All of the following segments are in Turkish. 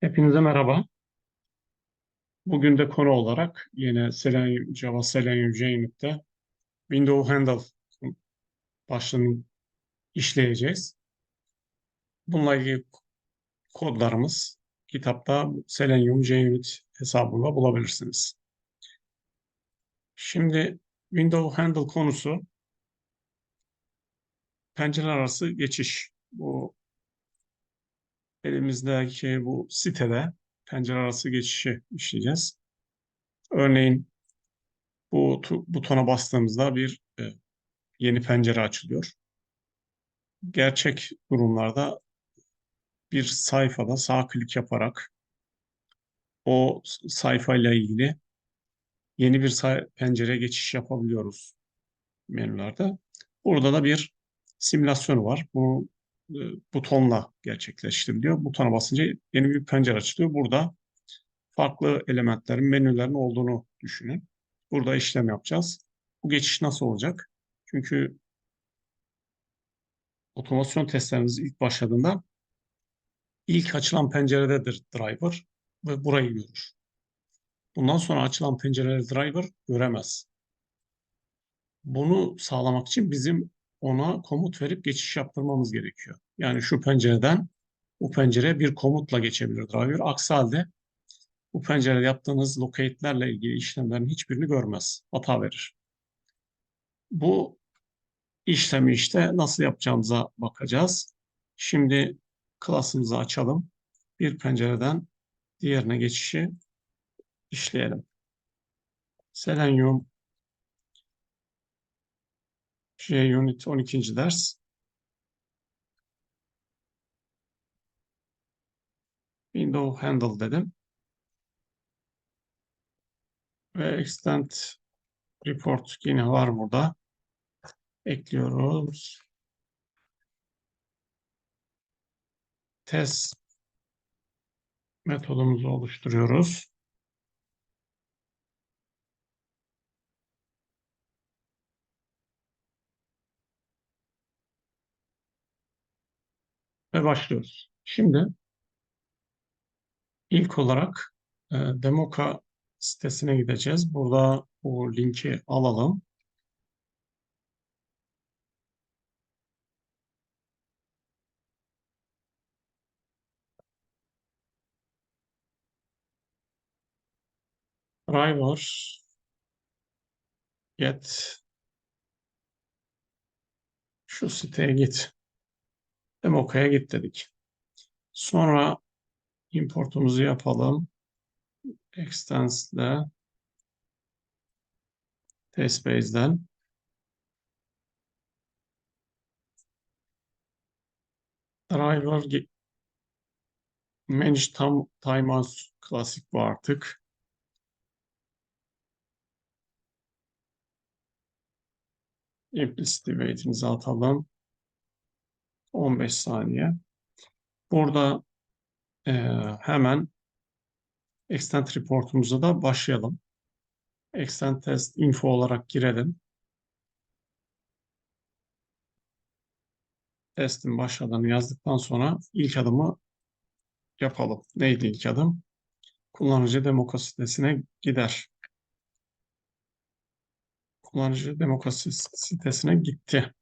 Hepinize merhaba. Bugün de konu olarak yine Selenium, Java Selenium JUnit'te Window Handle başlığını işleyeceğiz. Bununla ilgili kodlarımız kitapta Selenium JUnit hesabında bulabilirsiniz. Şimdi Window Handle konusu pencere arası geçiş. Bu elimizdeki bu sitede pencere arası geçişi işleyeceğiz. Örneğin bu butona bastığımızda bir e, yeni pencere açılıyor. Gerçek durumlarda bir sayfada sağ klik yaparak o sayfayla ilgili yeni bir pencereye geçiş yapabiliyoruz menülerde. Burada da bir simülasyonu var. Bu e, butonla gerçekleştiriliyor. Butona basınca yeni bir pencere açılıyor. Burada farklı elementlerin, menülerin olduğunu düşünün. Burada işlem yapacağız. Bu geçiş nasıl olacak? Çünkü otomasyon testlerimiz ilk başladığında ilk açılan pencerededir driver ve burayı görür. Bundan sonra açılan pencereleri driver göremez. Bunu sağlamak için bizim ona komut verip geçiş yaptırmamız gerekiyor. Yani şu pencereden bu pencereye bir komutla geçebilir driver. Aksi halde bu pencerede yaptığınız locate'lerle ilgili işlemlerin hiçbirini görmez. Hata verir. Bu işlemi işte nasıl yapacağımıza bakacağız. Şimdi klasımızı açalım. Bir pencereden diğerine geçişi işleyelim. Selenium JUnit 12. ders. Window Handle dedim. Ve Extend Report yine var burada ekliyoruz. Test metodumuzu oluşturuyoruz. Ve başlıyoruz. Şimdi ilk olarak e, Demoka sitesine gideceğiz. Burada bu linki alalım. driver get şu siteye git. Demoka'ya git dedik. Sonra importumuzu yapalım. Extens ile testbase'den driver manage timeout klasik bu artık. implicit wait'imizi atalım. 15 saniye. Burada e, hemen extend reportumuza da başlayalım. Extend test info olarak girelim. Testin başladığını yazdıktan sonra ilk adımı yapalım. Neydi ilk adım? Kullanıcı demokrasi sitesine gider kullanıcı demokrasi sitesine gitti.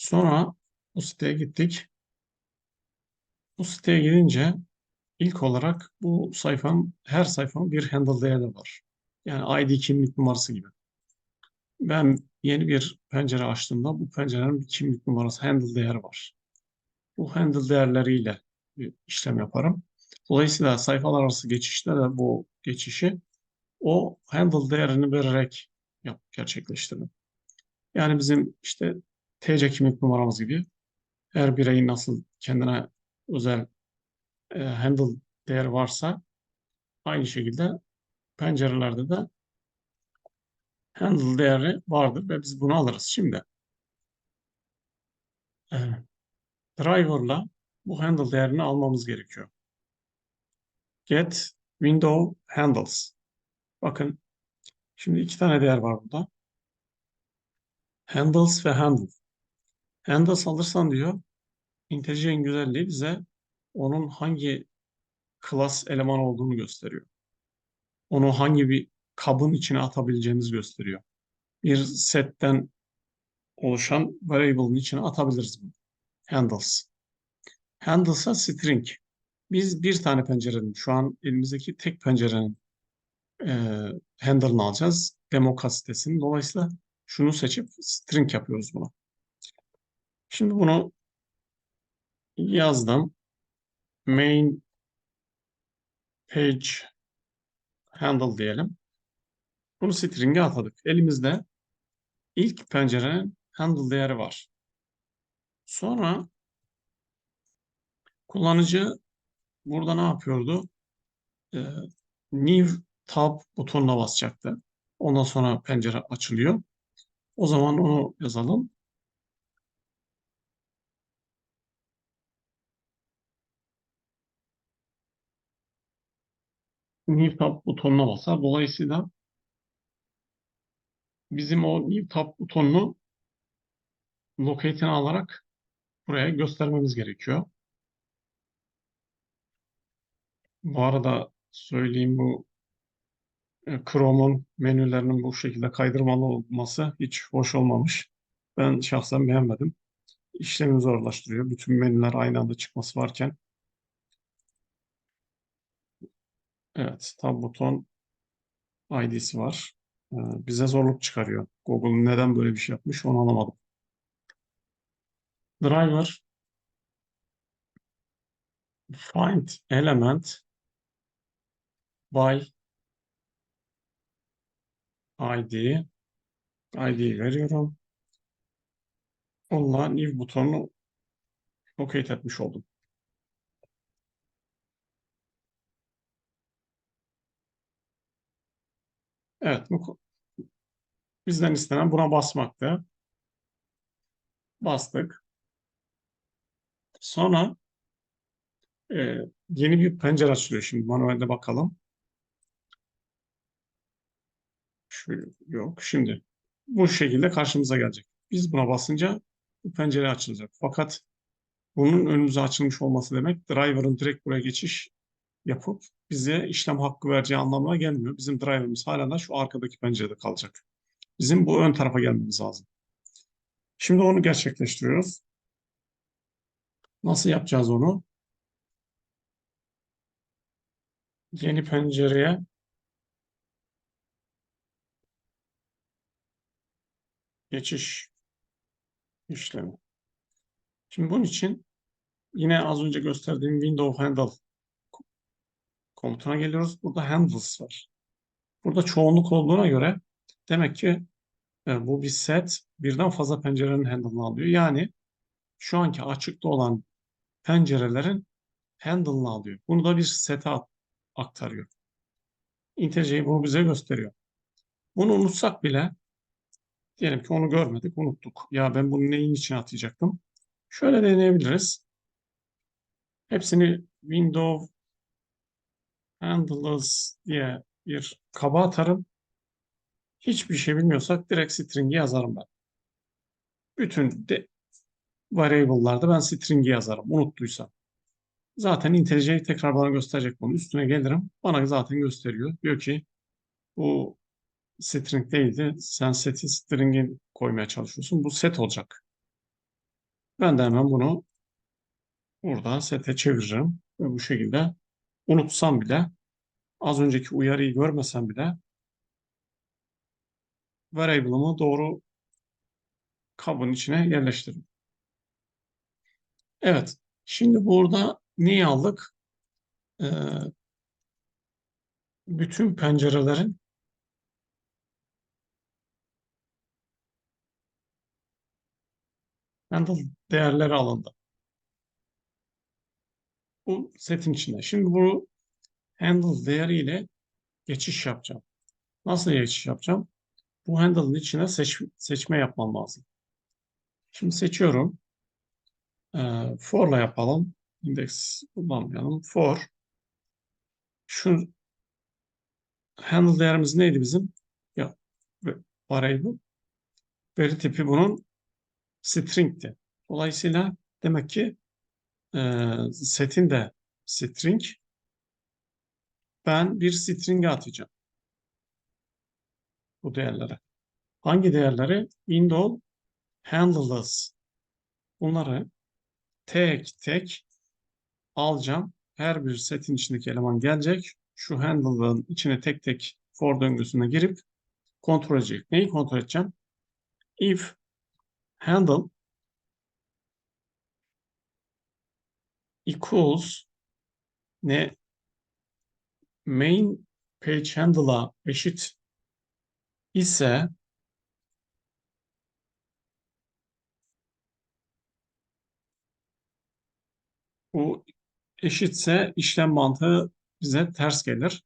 Sonra bu siteye gittik. Bu siteye gidince ilk olarak bu sayfanın her sayfanın bir handle değeri var. Yani ID kimlik numarası gibi. Ben yeni bir pencere açtığımda bu pencerenin bir kimlik numarası handle değeri var. Bu handle değerleriyle bir işlem yaparım. Dolayısıyla sayfalar arası geçişte de bu geçişi o handle değerini vererek yap, gerçekleştirdim. Yani bizim işte TC kimlik numaramız gibi her bireyin nasıl kendine özel e, handle değeri varsa aynı şekilde pencerelerde de handle değeri vardır ve biz bunu alırız. Şimdi e, driver'la bu handle değerini almamız gerekiyor. Get window handles Bakın şimdi iki tane değer var burada. Handles ve handle. Handles alırsan diyor integer'in güzelliği bize onun hangi class eleman olduğunu gösteriyor. Onu hangi bir kabın içine atabileceğimizi gösteriyor. Bir setten oluşan variable'ın içine atabiliriz bunu. Handles. Handles'a string. Biz bir tane pencerenin, şu an elimizdeki tek pencerenin e, handle'ını alacağız. Demo sitesinin. Dolayısıyla şunu seçip string yapıyoruz buna. Şimdi bunu yazdım. Main page handle diyelim. Bunu string'e atadık. Elimizde ilk pencerenin handle değeri var. Sonra kullanıcı burada ne yapıyordu? Ee, new tab butonuna basacaktı. Ondan sonra pencere açılıyor. O zaman onu yazalım. New Tab butonuna basar. Dolayısıyla bizim o New Tab butonunu locate'ini alarak buraya göstermemiz gerekiyor. Bu arada söyleyeyim bu e, Chrome'un menülerinin bu şekilde kaydırmalı olması hiç hoş olmamış. Ben şahsen beğenmedim. İşlemi zorlaştırıyor. Bütün menüler aynı anda çıkması varken. Evet, tab buton ID'si var. Ee, bize zorluk çıkarıyor. Google neden böyle bir şey yapmış onu anlamadım. Driver find element by ID ID veriyorum. Onunla new butonunu locate etmiş oldum. Evet, bu bizden istenen buna basmaktı. Bastık. Sonra e, yeni bir pencere açılıyor. Şimdi manuelde bakalım. Şu yok. Şimdi bu şekilde karşımıza gelecek. Biz buna basınca bu pencere açılacak. Fakat bunun önümüze açılmış olması demek driver'ın direkt buraya geçiş yapıp bize işlem hakkı vereceği anlamına gelmiyor. Bizim driver'ımız hala da şu arkadaki pencerede kalacak. Bizim bu ön tarafa gelmemiz lazım. Şimdi onu gerçekleştiriyoruz. Nasıl yapacağız onu? Yeni pencereye geçiş işlemi. Şimdi bunun için yine az önce gösterdiğim window handle komutuna geliyoruz. Burada handles var. Burada çoğunluk olduğuna göre demek ki e, bu bir set birden fazla pencerenin handle'ını alıyor. Yani şu anki açıkta olan pencerelerin handle'ını alıyor. Bunu da bir sete aktarıyor. IntelliJ bunu bize gösteriyor. Bunu unutsak bile diyelim ki onu görmedik, unuttuk. Ya ben bunu neyin için atacaktım? Şöyle deneyebiliriz. Hepsini window handles diye bir kaba atarım. Hiçbir şey bilmiyorsak direkt string'i yazarım ben. Bütün de variable'larda ben string'i yazarım unuttuysam. Zaten IntelliJ tekrar bana gösterecek bunu. Üstüne gelirim. Bana zaten gösteriyor. Diyor ki bu string değildi. Sen seti string'i koymaya çalışıyorsun. Bu set olacak. Ben de hemen bunu burada sete çeviririm. Ve bu şekilde unutsam bile az önceki uyarıyı görmesem bile variable'ımı doğru kabın içine yerleştiririm. Evet. Şimdi burada neyi aldık? Ee, bütün pencerelerin handle değerleri alındı. Bu setin içinde. Şimdi bu handle değeriyle geçiş yapacağım. Nasıl geçiş yapacağım? Bu handle'ın içine seç, seçme yapmam lazım. Şimdi seçiyorum. Ee, for'la yapalım. Index kullanmayalım. For. Şu handle değerimiz neydi bizim? Ya variable. Veri tipi bunun string'ti. Dolayısıyla demek ki e, setin de string. Ben bir string'e atacağım. Bu değerlere. Hangi değerleri? Window handles. Bunları tek tek alacağım. Her bir setin içindeki eleman gelecek. Şu handle'ın içine tek tek for döngüsüne girip kontrol edecek. Neyi kontrol edeceğim? If handle equals ne main page handle'a eşit ise bu eşitse işlem mantığı bize ters gelir.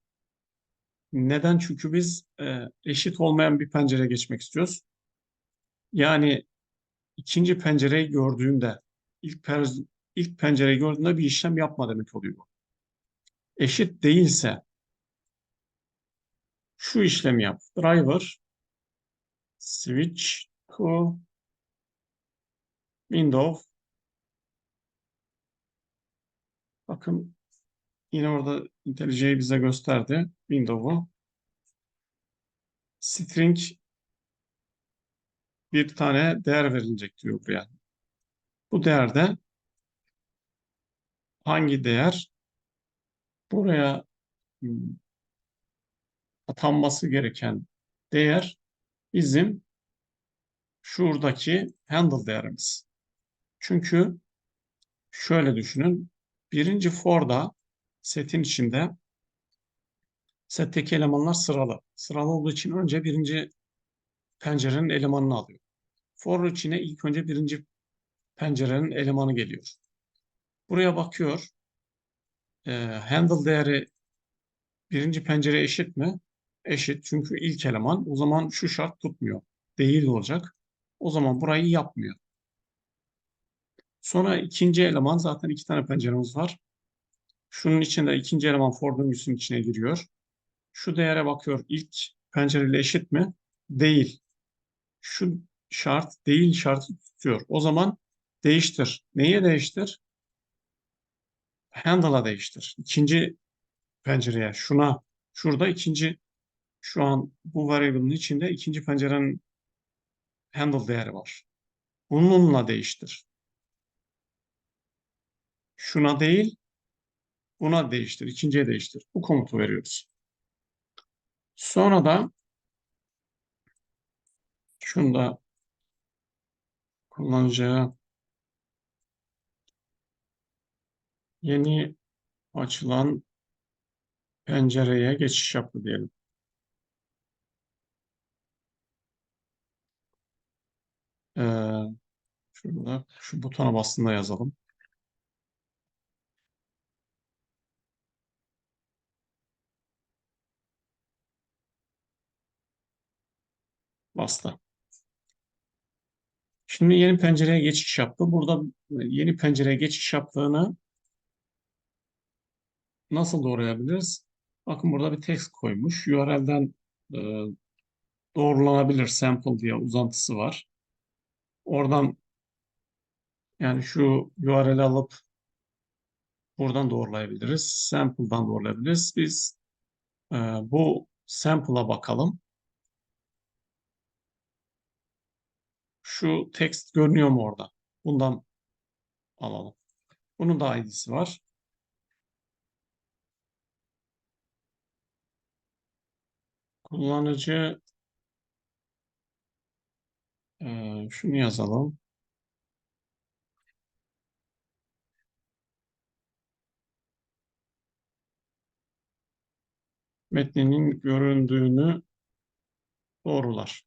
Neden? Çünkü biz e, eşit olmayan bir pencereye geçmek istiyoruz. Yani ikinci pencereyi gördüğünde ilk, ilk pencereyi gördüğünde bir işlem yapma demek oluyor bu. Eşit değilse şu işlemi yap. Driver switch to window bakın yine orada IntelliJ'yi bize gösterdi. Window'u string bir tane değer verilecek diyor buraya. Bu değerde hangi değer buraya hmm, atanması gereken değer bizim şuradaki handle değerimiz. Çünkü şöyle düşünün. Birinci for'da setin içinde setteki elemanlar sıralı. Sıralı olduğu için önce birinci pencerenin elemanını alıyor. For içine ilk önce birinci pencerenin elemanı geliyor. Buraya bakıyor. E, handle değeri birinci pencere eşit mi? Eşit. Çünkü ilk eleman. O zaman şu şart tutmuyor. Değil olacak. O zaman burayı yapmıyor. Sonra ikinci eleman zaten iki tane penceremiz var. Şunun içinde ikinci eleman for döngüsünün içine giriyor. Şu değere bakıyor. İlk pencereyle eşit mi? Değil. Şu şart değil şartı tutuyor. O zaman değiştir. Neye değiştir? Handle'a değiştir. İkinci pencereye şuna şurada ikinci şu an bu variable'ın içinde ikinci pencerenin handle değeri var. Bununla değiştir. Şuna değil buna değiştir. ikinciye değiştir. Bu komutu veriyoruz. Sonra da şunu da kullanıcıya yeni açılan pencereye geçiş yaptı diyelim. Ee, şurada şu butona bastığında yazalım. Bastı. Şimdi yeni pencereye geçiş yaptı. Burada yeni pencereye geçiş yaptığını nasıl doğrayabiliriz? Bakın burada bir text koymuş. URL'den e, doğrulanabilir sample diye uzantısı var. Oradan yani şu URL'i alıp buradan doğrulayabiliriz. Sample'dan doğrulayabiliriz. Biz e, bu sample'a bakalım. Şu text görünüyor mu orada? Bundan alalım. Bunun da ID'si var. Kullanıcı e, şunu yazalım. metninin göründüğünü doğrular.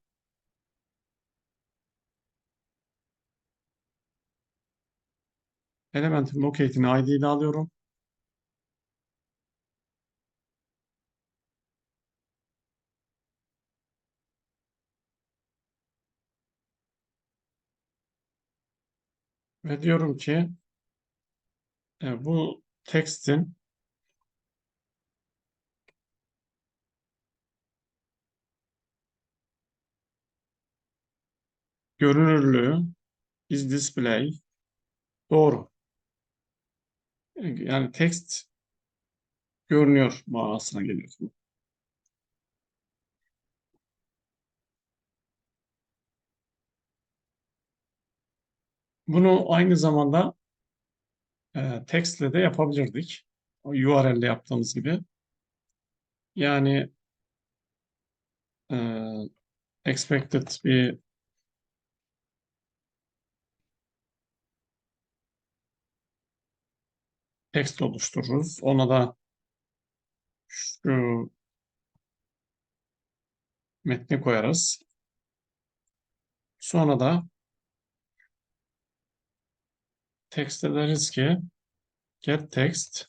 Elementin locate'ini ID alıyorum. Ve diyorum ki e, bu text'in görünürlüğü is display doğru. Yani text görünüyor manasına geliyor. Bunu aynı zamanda e, textle de yapabilirdik. O URL ile yaptığımız gibi. Yani e, expected bir text oluştururuz. Ona da şu metni koyarız. Sonra da text'e deriz ki get text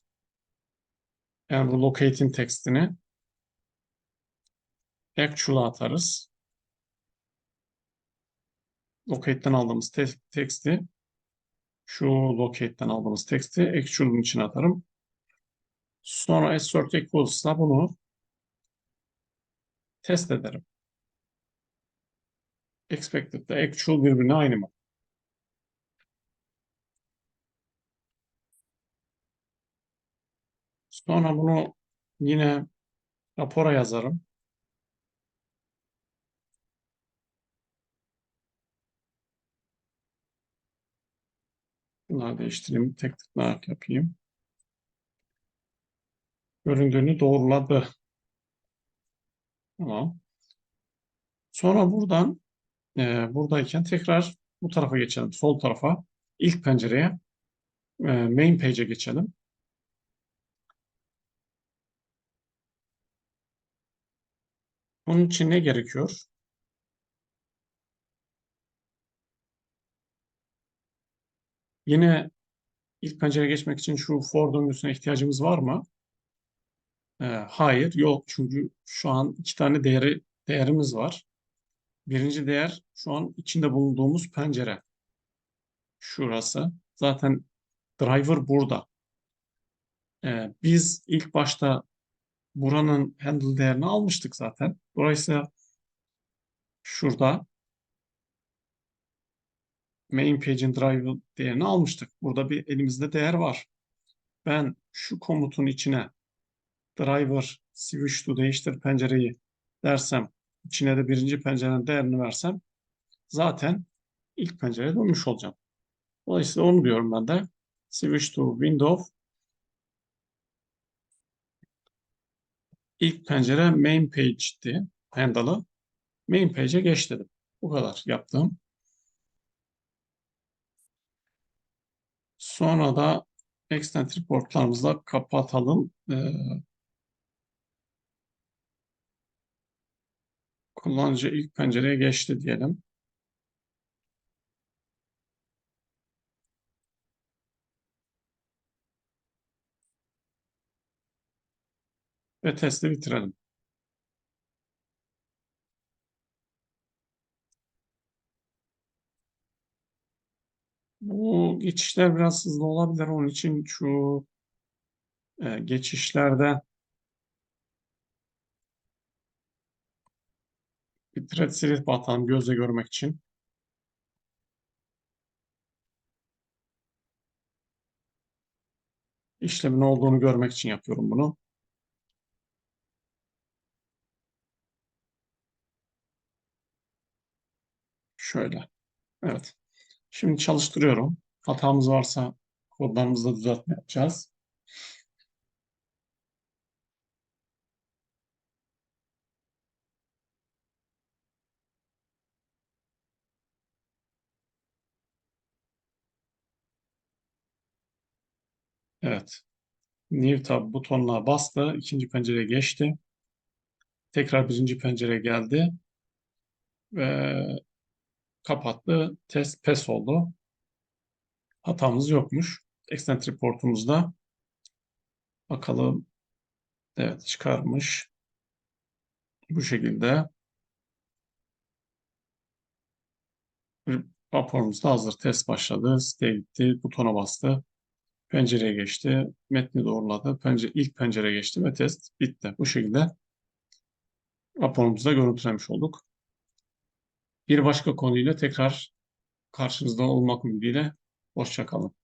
yani bu locating text'ini actual'a atarız. Locate'den aldığımız te text'i şu locate'den aldığımız text'i actual'ın içine atarım. Sonra assert equals'la bunu test ederim. Expected ile actual birbirine aynı mı? Sonra bunu yine rapora yazarım. Bunları değiştireyim. Tek tıklayarak yapayım. Göründüğünü doğruladı. Tamam. Sonra buradan e, buradayken tekrar bu tarafa geçelim. Sol tarafa. ilk pencereye e, main page'e geçelim. Bunun için ne gerekiyor? Yine ilk pencereye geçmek için şu for döngüsüne ihtiyacımız var mı? Ee, hayır, yok. Çünkü şu an iki tane değeri değerimiz var. Birinci değer şu an içinde bulunduğumuz pencere. Şurası. Zaten driver burada. Ee, biz ilk başta buranın handle değerini almıştık zaten. Dolayısıyla şurada main page'in driver değerini almıştık. Burada bir elimizde değer var. Ben şu komutun içine driver switch to değiştir pencereyi dersem içine de birinci pencerenin değerini versem zaten ilk pencereye dönmüş olacağım. Dolayısıyla onu diyorum ben de. Switch to window ilk pencere main page'ti handle'ı. Main page'e geç dedim. Bu kadar yaptım. Sonra da extend reportlarımızla kapatalım. Ee, kullanıcı ilk pencereye geçti diyelim. Ve testi bitirelim. Bu geçişler biraz hızlı olabilir. Onun için şu e, geçişlerde bir thread series batalım gözle görmek için. İşlemin olduğunu görmek için yapıyorum bunu. Şöyle. Evet. Şimdi çalıştırıyorum. Hatamız varsa kodlarımızda düzeltme yapacağız. Evet. New Tab butonuna bastı. ikinci pencereye geçti. Tekrar birinci pencereye geldi. Ve kapattı. Test pes oldu. Hatamız yokmuş. Extend reportumuzda bakalım. Evet çıkarmış. Bu şekilde raporumuz da hazır. Test başladı. Siteye gitti. Butona bastı. Pencereye geçti. Metni doğruladı. Pencere, ilk pencereye geçti ve test bitti. Bu şekilde raporumuzu da görüntülemiş olduk. Bir başka konuyla tekrar karşınızda olmak ümidiyle hoşçakalın.